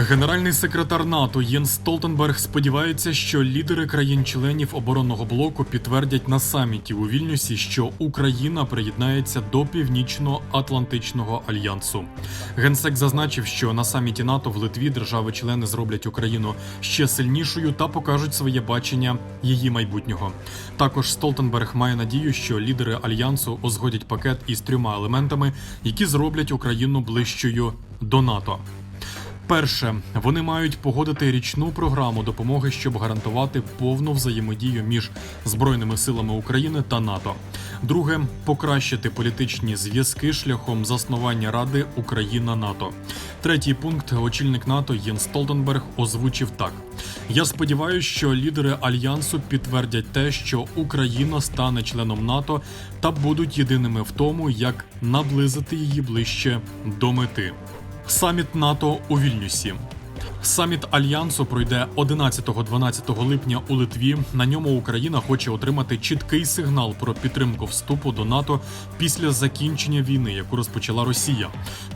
Генеральний секретар НАТО Єнс Столтенберг сподівається, що лідери країн-членів оборонного блоку підтвердять на саміті у Вільнюсі, що Україна приєднається до Північно-Атлантичного альянсу. Генсек зазначив, що на саміті НАТО в Литві держави-члени зроблять Україну ще сильнішою та покажуть своє бачення її майбутнього. Також Столтенберг має надію, що лідери альянсу узгодять пакет із трьома елементами, які зроблять Україну ближчою до НАТО. Перше, вони мають погодити річну програму допомоги, щоб гарантувати повну взаємодію між збройними силами України та НАТО. Друге покращити політичні зв'язки шляхом заснування Ради Україна НАТО. Третій пункт очільник НАТО Єн Столтенберг озвучив так: Я сподіваюся, що лідери альянсу підтвердять те, що Україна стане членом НАТО та будуть єдиними в тому, як наблизити її ближче до мети. Саміт НАТО у Вільнюсі. Саміт альянсу пройде 11-12 липня у Литві. На ньому Україна хоче отримати чіткий сигнал про підтримку вступу до НАТО після закінчення війни, яку розпочала Росія.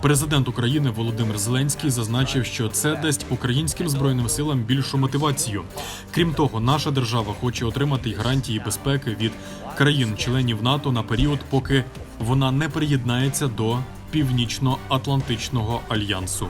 Президент України Володимир Зеленський зазначив, що це дасть українським збройним силам більшу мотивацію. Крім того, наша держава хоче отримати й гарантії безпеки від країн-членів НАТО на період, поки вона не приєднається до Північно-Атлантичного альянсу.